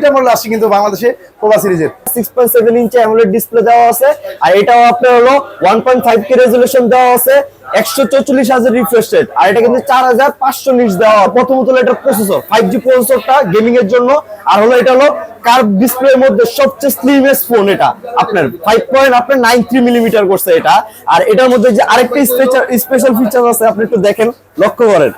দুইটা মডেল আসছে কিন্তু বাংলাদেশে প্রভা সিরিজের six point seven inch AMOLED display দেওয়া আছে, আর এটাও আপনার হলো one point five K resolution দেওয়া আছে, একশো চৌচল্লিশ হাজার রিফ্রেশ রেট আর এটা কিন্তু দেওয়া প্রথমত হলো এটা প্রসেসর প্রসেসরটা গেমিং এর জন্য, আর হলো এটা হলো কার্ভ ডিসপ্লের মধ্যে সবচেয়ে স্লিমেস্ট ফোন এটা। আপনার ফাইভ পয়েন্ট আপনার নাইন থ্রি মিলিমিটার করছে এটা। আর এটার মধ্যে যে আরেকটা স্পেশাল স্পেশাল ফিচার আছে, আপনি একটু দেখেন, লক্ষ্য করেন।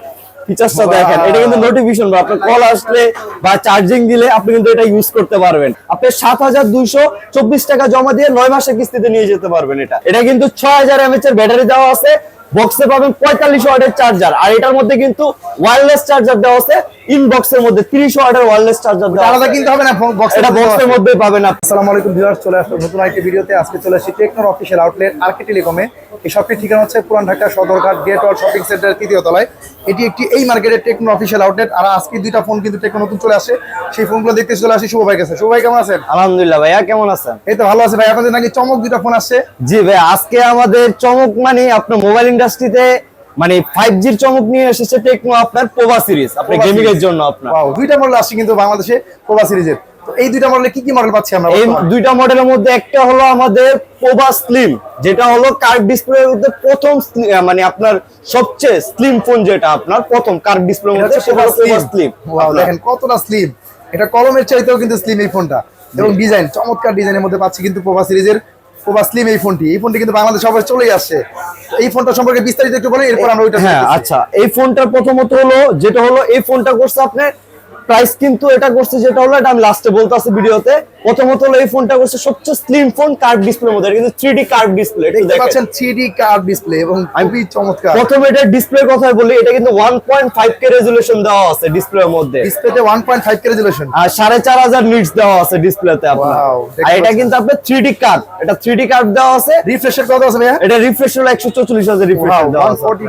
ফিচারসটা দেখেন, এটা কিন্তু নোটিফিকেশন বা আপনার কল আসলে বা চার্জিং দিলে আপনি কিন্তু এটা ইউজ করতে পারবেন। আপনি সাত হাজার দুইশো চব্বিশ টাকা জমা দিয়ে নয় মাসের কিস্তিতে নিয়ে যেতে পারবেন এটা। এটা কিন্তু ছয় হাজার এমএচ এর ব্যাটারি দেওয়া আছে বক্সে পাবেন পঁয়তাল্লিশ ওয়াটের চার্জার আর এটার মধ্যে কিন্তু ওয়্যারলেস চার্জার দেওয়া আছে ইনবক্সের মধ্যে তিরিশ ওয়াটের ওয়্যারলেস চার্জার দেওয়া আলাদা। কিনতে হবে না বক্স এটা বক্সের মধ্যে পাবেন আসসালামু আলাইকুম ভিউয়ার্স চলে আসলো নতুন আরেকটি ভিডিওতে। আজকে চলে আসছি টেকনোর অফিসিয়াল আউটলেট আরকে টেলিকমে। এই শপটির ঠিকানা হচ্ছে Puran Dhaka Sadarghat great wall shopping সেন্টারের তৃতীয় তলায়। এটি একটি এই মার্কেটের টেকনো অফিসিয়াল আউটলেট আর আজকে দুইটা ফোন কিন্তু টেকনো নতুন চলে আসে। সেই ফোনগুলো দেখতে চলে আসি। শুভ ভাই কাছে শুভ ভাই কেমন আছেন? আলহামদুলিল্লাহ ভাইয়া কেমন আছেন? এই তো ভালো আছে ভাই। আপনাদের নাকি চমক দুইটা ফোন আসছে। জি ভাই আজকে আমাদের চমক মানে আপনার মোবাইল ইন্ডাস্ট্রিতে মানে ফাইভ জির চমক নিয়ে এসেছে টেকনো আপনার পোভা সিরিজ আপনার গেমিং এর জন্য আপনার। Wow, দুইটা মডেল আসছে কিন্তু বাংলাদেশে প্রভা সিরিজের তো এই দুইটা মডেলে কি কি মডেল পাচ্ছি আমরা এই দুইটা মডেলের মধ্যে একটা হলো আমাদের পোভা স্লিম যেটা হলো কার্ভ ডিসপ্লের মধ্যে প্রথম মানে আপনার সবচেয়ে স্লিম ফোন যেটা আপনার প্রথম কার্ভ ডিসপ্লের মধ্যে সেটা হলো পোভা স্লিম Wow, দেখেন কতটা স্লিম এটা কলমের চাইতেও কিন্তু স্লিম এই ফোনটা এবং ডিজাইন চমৎকার ডিজাইনের মধ্যে পাচ্ছি কিন্তু পোভা সিরিজের পোভা স্লিম এই ফোনটি। এই ফোনটি কিন্তু বাংলাদেশ সবাই চলেই আসছে। এই ফোনটা সম্পর্কে বিস্তারিত একটু বলেন, এরপর আমরা ওইটা হ্যাঁ আচ্ছা। এই ফোনটা প্রথমত হলো, যেটা হলো, এই ফোনটা করছে আপনার প্রাইস কিন্তু এটা করছে যেটা হলো এটা আমি লাস্টে বলতে আছি ভিডিওতে। প্রথমত হলো এই ফোনটা করছে সবচেয়ে স্লিম ফোন কার্ভ ডিসপ্লের মধ্যে কিন্তু থ্রি ডি কার্ভ ডিসপ্লে একটু দেখতে পাচ্ছেন থ্রি কার্ভ ডিসপ্লে এবং খুবই চমৎকার। প্রথমে এটা ডিসপ্লের কথা বলি এটা কিন্তু one point five K resolution দেওয়া আছে ডিসপ্লের মধ্যে। ডিসপ্লেতে ওয়ান পয়েন্ট ফাইভ রেজুলেশন আর সাড়ে চার হাজার নিটস দেওয়া আছে ডিসপ্লেতে আপনার। আর এটা কিন্তু আপনার থ্রি ডি কার্ভ এটা থ্রি ডি কার্ভ দেওয়া আছে। রিফ্রেশের কত আছে ভাইয়া। এটা রিফ্রেশ হলো একশো চৌচল্লিশ হাজার রিফ্রেশ দেওয়া আছে ফোর্টি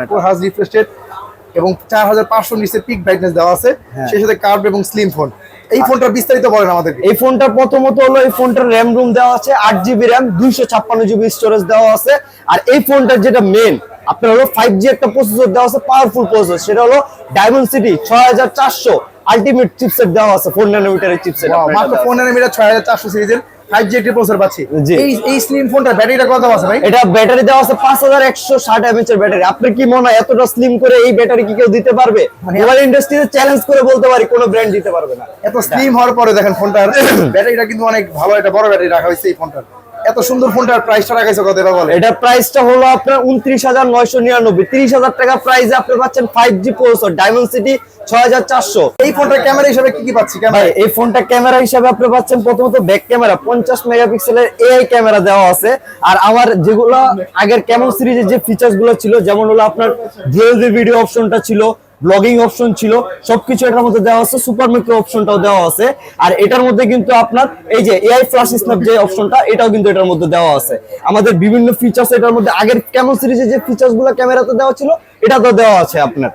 এবং চার হাজার পাঁচশো নিচে পিক ব্রাইটনেস দেওয়া আছে। হ্যাঁ। সেই সাথে কার্ভ এবং স্লিম ফোন এই ফোনটা বিস্তারিত বলেন আমাদেরকে। এই ফোনটা প্রথমত হলো এই ফোনটার র্যাম রুম দেওয়া আছে আট জিবি র্যাম দুইশো ছাপ্পান্ন জিবি স্টোরেজ দেওয়া আছে। আর এই ফোনটার যেটা মেন আপনার হলো ফাইভ জি একটা প্রসেসর দেওয়া আছে পাওয়ারফুল প্রসেসর সেটা হলো ডায়মন্ড সিটি ছয় হাজার চারশো আলটিমেট চিপসেট দেওয়া আছে ফোর ন্যানোমিটারের চিপসেট মাত্র ফোন এর ছয় হাজার চারশো সিরিজের ফাইভ প্রসেসর পাচ্ছি। এই এই স্লিম ফোনটার ব্যাটারিটা কত আছে ভাই? এটা ব্যাটারি দেওয়া আছে পাঁচ হাজার একশো ষাট এমএচ এর ব্যাটারি আপনার কি মনে হয় এতটা স্লিম করে এই ব্যাটারি কি কেউ দিতে পারবে? মোবাইল ইন্ডাস্ট্রিতে চ্যালেঞ্জ করে বলতে পারি কোনো ব্র্যান্ড দিতে পারবে না। এত স্লিম হওয়ার পরে দেখেন ফোনটার ব্যাটারিটা কিন্তু অনেক ভালো একটা বড় ব্যাটারি রাখা হয়েছে এই ফোনটার এত সুন্দর ফোনটার প্রাইসটা রাখা হয়েছে কত এটা বলে এটা প্রাইসটা হলো আপনার উনত্রিশ হাজার নয়শো নিরানব্বই। তিরিশ হাজার টাকা প্রাইসে আপনি পাচ্ছেন five G processor Dimensity ছয় হাজার চারশো। এই ফোনটার ক্যামেরা হিসেবে কি কি পাচ্ছি? ভাই ক্যামেরা এই ফোনটা ক্যামেরা হিসাবে আপনি পাচ্ছেন প্রথমত ব্যাক ক্যামেরা পঞ্চাশ মেগাপিক্সেলের এআই ক্যামেরা দেওয়া আছে। আর আমার যেগুলো আগের ক্যামন সিরিজের যে ফিচার্সগুলো ছিল যেমন হলো আপনার ডুয়েল ভিডিও অপশনটা ছিল ব্লগিং অপশন ছিল, সবকিছু এটার মধ্যে দেওয়া আছে সুপার মাইক্রো অপশনটাও দেওয়া আছে। আর এটার মধ্যে কিন্তু আপনার, এই যে এআই ফ্ল্যাশ স্ন্যাপ যে অপশনটা এটাও কিন্তু এটার মধ্যে দেওয়া আছে। আমাদের বিভিন্ন ফিচার্স এটার মধ্যে, আগের ক্যামন সিরিজে যে ফিচার্সগুলো ক্যামেরাতে দেওয়া ছিল এটা তো দেওয়া আছে আপনার।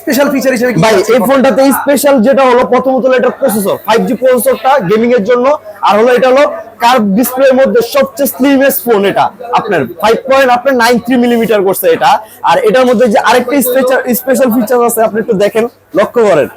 স্পেশাল ফিচার হিসেবে ভাই এই ফোনটাতে স্পেশাল যেটা হলো প্রথমত হলো এটা প্রসেসর ফাইভ জি প্রসেসরটা গেমিং এর জন্য আর হলো এটা হলো কার্ভ ডিসপ্লের মধ্যে সবচেয়ে স্লিমেস্ট ফোন এটা। আপনার ফাইভ পয়েন্ট আপনার নাইন থ্রি মিলিমিটার করছে এটা। আর এটার মধ্যে যে আরেকটা স্পেশাল স্পেশাল ফিচার আছে আপনি একটু দেখেন লক্ষ্য করেন।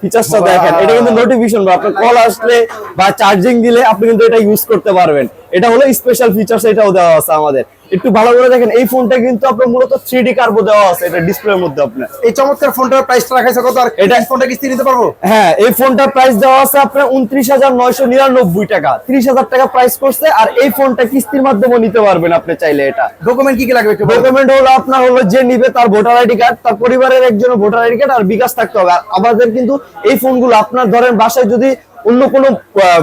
ফিচারসটা. দেখেন। এটা কিন্তু নোটিফিকেশন বা আপনার কল আসলে বা চার্জিং দিলে আপনি কিন্তু এটা ইউজ করতে পারবেন। এটা হলো স্পেশাল ফিচার্স এটাও দেওয়া আছে আমাদের। একটু ভালো করে দেখেন এই ফোনটা কিন্তু আপনার মূলত থ্রি ডি কার্বো দেওয়া আছে এটা ডিসপ্লের মধ্যে আপনার। এই চমৎকার ফোনটার প্রাইসটা রাখা হয়েছে কত? আর এটা- ফোনটা কিস্তি নিতে পারব? হ্যাঁ এই ফোনটার প্রাইস দেওয়া আছে আপনার উনত্রিশ হাজার নয়শো নিরানব্বই টাকা। ত্রিশ হাজার টাকা প্রাইস করছে আর এই ফোনটা কিস্তির মাধ্যমে নিতে পারবেন আপনি চাইলে এটা? ডকুমেন্ট কি কি লাগবে ডকুমেন্ট হলো আপনার হলো যে নিবে তার ভোটার আইডি কার্ড তার পরিবারের একজন ভোটার আইডি কার্ড আর বিকাশ থাকতে হবে। আর আমাদের কিন্তু এই ফোনগুলো আপনার ধরেন বাসায় যদি অন্য কোনো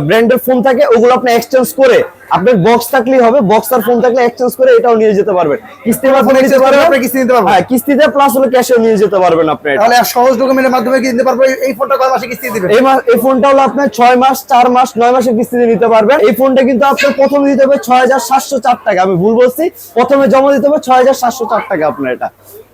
ব্র্যান্ডের ফোন থাকে ওগুলো আপনি এক্সচেঞ্জ করে আপনার বক্স থাকলেই হবে বক্স আর ফোন থাকলে এক্সচেঞ্জ করে এটাও নিয়ে যেতে পারবেন। কিস্তির মাধ্যমে নিতে পারবেন। আপনি কিস্তি নিতে পারবেন? হ্যাঁ কিস্তিতে প্লাস হলো ক্যাশেও নিয়ে যেতে পারবেন আপনি তাহলে সহজ ডকুমেন্টের মাধ্যমে কি নিতে পারব এই- ফোনটা কয় মাসে কিস্তি দিবেন? এই মাস এই ফোনটা হলো আপনার ছয় মাস চার মাস নয় মাসের কিস্তিতে নিতে পারবেন। এই ফোনটা কিন্তু আপনার প্রথমে দিতে হবে ছয় হাজার সাতশো চার টাকা। আমি ভুল বলছি প্রথমে জমা দিতে হবে ছয় হাজার সাতশো চার টাকা আপনার এটা।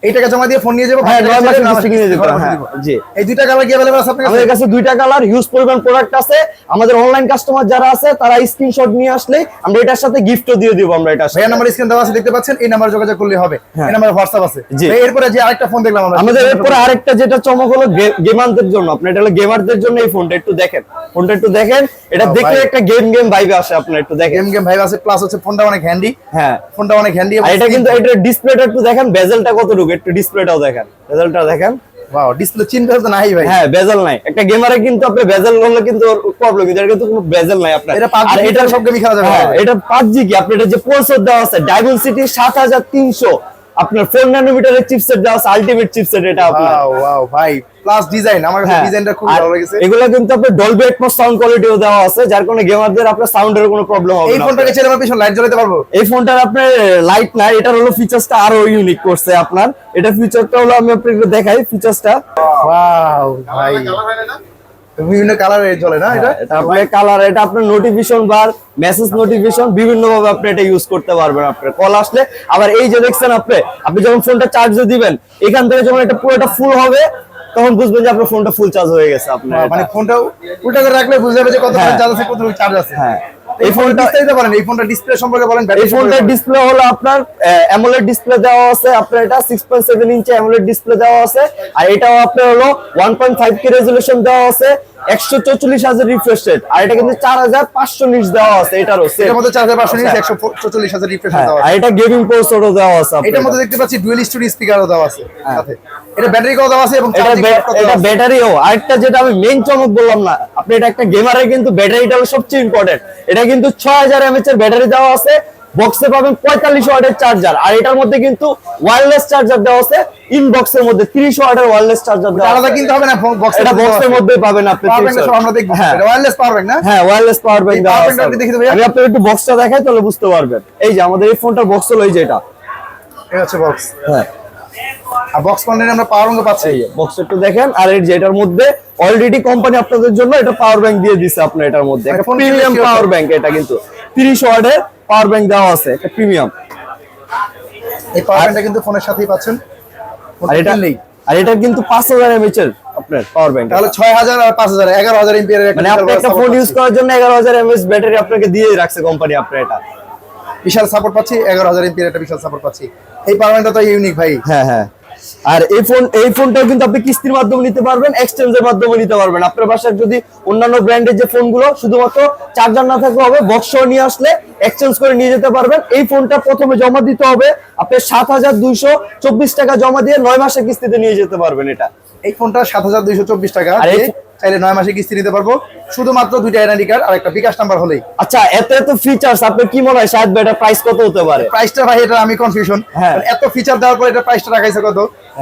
এই টাকা জমা দিয়ে ফোন নিয়ে যাব হ্যাঁ, নয় মাসের কিস্তি কিনে দিতে হ্যাঁ, জি। এই দুইটা কালার কি অ্যাভেলেবল আছে আপনার কাছে আমাদের কাছে? দুইটা কালার হিউজ পরিমাণ প্রোডাক্ট আছে। আমাদের অনলাইন কাস্টমার যারা আছে তারা স্ক্রিনশট নিয়ে আসলে আমরা এটার সাথে গিফটও দিয়ে দিব আমরা সাথে। নাম্বার স্ক্রিন দেওয়া আছে দেখতে পাচ্ছেন? এই নাম্বার যোগাযোগ করলে হবে। হ্যাঁ। এই নাম্বার হোয়াটসঅ্যাপ আছে। জি। এরপরে যে আরেকটা ফোন দেখলাম আমরা। আমাদের এরপরে আরেকটা যেটা চমক হলো গেমারদের জন্য। আপনার এটা হলো গেমারদের জন্য এই ফোনটা একটু দেখেন। ফোনটা একটু দেখেন। এটা ও, দেখলে একটা গেম গেম ভাইবে আসে আপনার একটু দেখেন। গেম গেম আছে প্লাস হচ্ছে ফোনটা অনেক হ্যান্ডি হ্যাঁ। ফোনটা অনেক হ্যান্ডি এটা কিন্তু এটা ডিসপ্লেটা একটু দেখেন বেজেলটা কতটুকু? একটু ডিসপ্লেটাও দেখেন রেজাল্টটা দেখেন। ওয়াও ডিসপ্লে চিন্তা তো নাই ভাই। হ্যাঁ বেজেল নাই। একটা গেমারে কিন্তু আপনি বেজেল হলে কিন্তু প্রবলেম এটা কিন্তু কোনো বেজেল নাই আপনার। এটা আর এটা সব গেমই খেলা যাবে। হ্যাঁ এটা পাবজি কি? আপনি এটা যে প্রসেসর দেওয়া আছে হাজার তিনশো। আপনার ফোর ন্যানোমিটারের চিপসেট দেওয়া আছে আলটিমেট চিপসেট এটা আপনার। ওয়াও ওয়াও ভাই প্লাস ডিজাইন আমার হ্যাঁ, ডিজাইনটা খুব ভালো লেগেছে। এগুলো কিন্তু আপনার ডলবি অ্যাটমস সাউন্ড কোয়ালিটিও দেওয়া আছে যার কারণে গেমারদের আপনার সাউন্ডের কোনো প্রবলেম হবে এই ফোনটাকে ছেড়ে আমার পিছনে লাইট জ্বালাতে পারব? এই ফোনটার আপনার লাইট নাই এটার হলো ফিচারসটা আরও ইউনিক করছে আপনার। এটা ফিচারটা হলো আমি আপনাকে দেখাই ফিচারসটা ওয়াও ভাই। বিভিন্ন কালারে জ্বলে না এটা? এটা আপনার কালার এটা আপনার নোটিফিকেশন বার মেসেজ নোটিফিকেশন বিভিন্ন ভাবে আপনি এটা ইউজ করতে পারবেন আপনার। কল আসলে আবার এই যে দেখছেন আপনি আপনি যখন ফোনটা চার্জে দিবেন এখান থেকে যখন এটা পুরোটা ফুল হবে তখন বুঝবেন যে আপনার ফোনটা ফুল চার্জ হয়ে গেছে আপনার মানে মানে ফোনটা উল্টা করে রাখলে বুঝে যাবে যে কত হ্যাঁ। চার্জ আছে কত চার্জ আছে হ্যাঁ এই ফোনটা বলেন এই ফোনটা ডিসপ্লে সম্পর্কে বলেন এই বলেন। ডিসপ্লে হলো আপনার অ্যামোলেড ডিসপ্লে দেওয়া আছে আপনার এটা 6.7 ইঞ্চি অ্যামোলেড ডিসপ্লে দেওয়া আছে আর এটাও আপনার হলো 1.5 কে রেজোলিউশন দেওয়া আছে 144 হাজার রিফ্রেশ রেট আর এটা কিন্তু 4500 নিটস দেওয়া আছে এটারও। এটার মধ্যে চার্জ হাজার পাঁচশো নিচ আচ্ছা। একশো চল্লিশ হাজার রিফ্রেশ হ্যাঁ, দেওয়া আর এটা গেমিং প্রসেসরও দেওয়া আছে এটার মধ্যে দেখতে পাচ্ছি ডুয়েল স্টুডিও স্পিকারও দেওয়া আছে এটা ব্যাটারি কত দেওয়া আছে এবং এটা? ব্যাটারিও আরেকটা যেটা আমি মেইন চমক বললাম না আপনি এটা একটা গেমারের কিন্তু ব্যাটারিটা সবচেয়ে ইম্পর্টেন্ট এটা কিন্তু ছয় হাজার এমএচ এর ব্যাটারি দেওয়া আছে বক্সে পাবেন পঁয়তাল্লিশ ওয়াটের চার্জার আর এটার মধ্যে কিন্তু ওয়্যারলেস চার্জার দেওয়া আছে। ইনবক্সের মধ্যে তিরিশ ওয়াটের ওয়্যারলেস চার্জার দেওয়া আলাদা কিনতে হবে না বক্স এটা বক্সের মধ্যে পাবেন আপনি 30 সব আমরা দেখব। হ্যাঁ। এটা ওয়্যারলেস পাওয়ার ব্যাংক না? হ্যাঁ ওয়্যারলেস পাওয়ার ব্যাংক দেওয়া আছে আমি আপনাকে একটু বক্সটা দেখাই তাহলে বুঝতে পারবেন। এই যে আমাদের এই ফোনটার বক্স হলো এই যে এটা। এটা হচ্ছে বক্স হ্যাঁ। আর বক্স কন্টেন্ট আমরা পাওয়ার ব্যাংক পাচ্ছি। বক্স একটু দেখেন। আর এই যে এটার মধ্যে অলরেডি কোম্পানি আপনাদের জন্য এটা পাওয়ার ব্যাংক দিয়ে দিছে আপনার এটার মধ্যে। একটা প্রিমিয়াম পাওয়ার? ব্যাংক এটা কিন্তু। 30 ওয়াটের পাওয়ার ব্যাংক দেওয়া আছে একটা প্রিমিয়াম এই পাওয়ার ব্যাংকটা কিন্তু ফোনের সাথেই পাচ্ছেন। আর এটা কিনলেই। আর এটা কিন্তু 5000 এমএইচ এর আপনার পাওয়ার ব্যাংক তাহলে ছয় হাজার আর পাঁচ হাজার এগারো হাজার এমপিয়ার মানে আপনি একটা ফোন ইউজ করার জন্য 11000 এমএইচ ব্যাটারি আপনাকে দিয়ে রাখছে কোম্পানি আপনার এটা। বিশাল সাপোর্ট পাচ্ছি এগারো হাজার এমপিয়ার একটা বিশাল সাপোর্ট পাচ্ছি। এই পাওয়ার ব্যাংকটা তো ইউনিক ভাই। হ্যাঁ হ্যাঁ। আর এই ফোন এই ফোনটাও কিন্তু আপনি কিস্তির মাধ্যমে নিতে পারবেন এক্সচেঞ্জের মাধ্যমে নিতে পারবেন। আপনার বাসায় যদি অন্যান্য ব্র্যান্ডের যে ফোনগুলো শুধুমাত্র চার্জার না থাকলে হবে বক্স নিয়ে আসলে এক্সচেঞ্জ করে নিয়ে যেতে পারবেন। এই ফোনটা প্রথমে জমা দিতে হবে আপনি সাত হাজার দুইশো চব্বিশ টাকা জমা দিয়ে নয় মাসের কিস্তিতে নিয়ে যেতে পারবেন এটা। এই ফোনটা সাত হাজার দুইশো চব্বিশ টাকা। আর চাইলে নয় মাসে কিস্তি নিতে পারব। শুধুমাত্র দুইটা এনআইডি কার্ড আর একটা বিকাশ নাম্বার হলেই। আচ্ছা এত এত ফিচার্স আপনার কি মনে হয়? ভাই এটা প্রাইস কত হতে পারে? প্রাইসটা ভাই এটা আমি কনফিউশন হ্যাঁ। এত ফিচার দেওয়ার পর এটা প্রাইসটা রাখাইছে কত?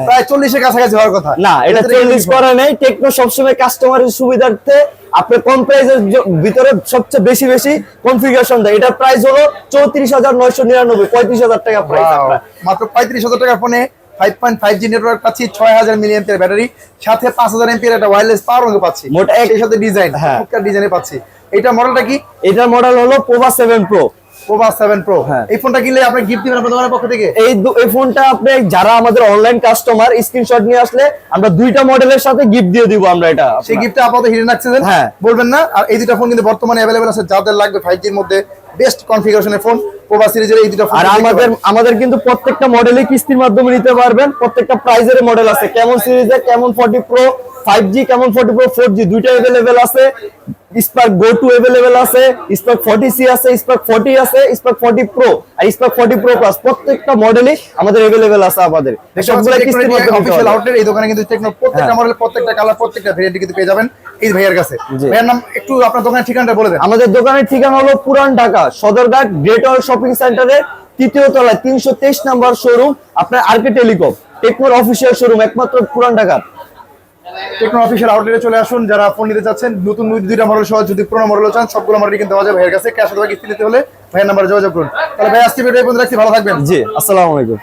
প্রায় চল্লিশের কাছাকাছি হওয়ার কথা। না এটা চল্লিশ করে নেই। টেকনো সবসময় কাস্টমারের সুবিধার্থে আপনি কম প্রাইসের ভিতরে সবচেয়ে বেশি বেশি কনফিগারেশন দেয়। এটার প্রাইস হলো চৌত্রিশ হাজার নয়শো নিরানব্বই পঁয়ত্রিশ হাজার টাকা প্রাইস মাত্র পঁয়ত্রিশ হাজার টাকার ফোনে five point five G network পাচ্ছি ছয় হাজার মিলি ব্যাটারি সাথে পাঁচ হাজার এমপিয়ার একটা ওয়্যারলেস পাওয়ার ব্যাংক পাচ্ছি মোট এক- সাথে ডিজাইন হ্যাঁ। ডিজাইনে পাচ্ছি এটা মডেলটা কি এটার মডেল হলো Pova seven pro Pova seven pro হ্যাঁ। এই ফোনটা কিনলে আপনি গিফট দিবেন আপনার পক্ষ থেকে এই এই ফোনটা আপনি যারা আমাদের অনলাইন কাস্টমার স্ক্রিনশট নিয়ে আসলে আমরা দুইটা মডেলের সাথে গিফট দিয়ে দিব আমরা এটা সেই আপনার। গিফটটা আপাতত হিডেন রাখছেন হ্যাঁ। বলবেন না আর এই দুটো ফোন কিন্তু বর্তমানে আছে যাদের লাগবে মধ্যে বেস্ট কনফিগারেশনের ফোন প্রোভা সিরিজের এই দুটো আর আমাদের আমাদের কিন্তু প্রত্যেকটা মডেলে কিস্তির মাধ্যমে নিতে পারবেন। প্রত্যেকটা প্রাইজের মডেল আছে। কেমন সিরিজে কেমন ফর্টি প্রো ফাইভ জি কেমন ফোর্টি প্রো ফোর জি দুইটা অ্যাভেলেবেল আছে। স্পার্ক গো টু অ্যাভেলেবেল আছে স্পার্ক ফর্টি সি আছে স্পার্ক ফর্টি আছে স্পার্ক ফর্টি প্রো আর স্পার্ক ফর্টি প্রো প্লাস প্রত্যেকটা মডেলই আমাদের অ্যাভেলেবেল আছে আমাদের। সবগুলো কিস্তির মাধ্যমে আউটলেট এই দোকানে কিন্তু টেকনো প্রত্যেকটা হ্যাঁ। মডেল প্রত্যেকটা কালার প্রত্যেকটা ভেরিয়েন্ট কিন্তু পেয়ে যাবেন এই ভাইয়ের কাছে। ভাইয়ের নাম একটু আপনার দোকানের ঠিকানাটা বলে দেন। আমাদের দোকানের ঠিকানা হলো Puran Dhaka Sadarghat great wall shopping সেন্টারের তৃতীয় তলায় তিনশো তেইশ নাম্বার শোরুম আপনার আরকে টেলিকম টেকনোর অফিসিয়াল শোরুম একমাত্র পুরান ঢাকার টেকনো অফিসিয়াল আউটলেটে চলে আসুন, যারা ফোন নিতে চাচ্ছেন, নতুন দুই- দুইটা মডেল সহ যদি পুরোনো মডেল চান, সবগুলো মডেল কিনতে পাওয়া যাবে। ভাইয়ের কাছে ক্যাশ অথবা কিস্তি নিতে হলে ভাইয়ের নাম্বারে যোগাযোগ করুন। তাহলে ভাই আজকে ভিডিও পর্যন্ত রাখছি, ভালো থাকবেন। জি, আসসালামু আলাইকুম।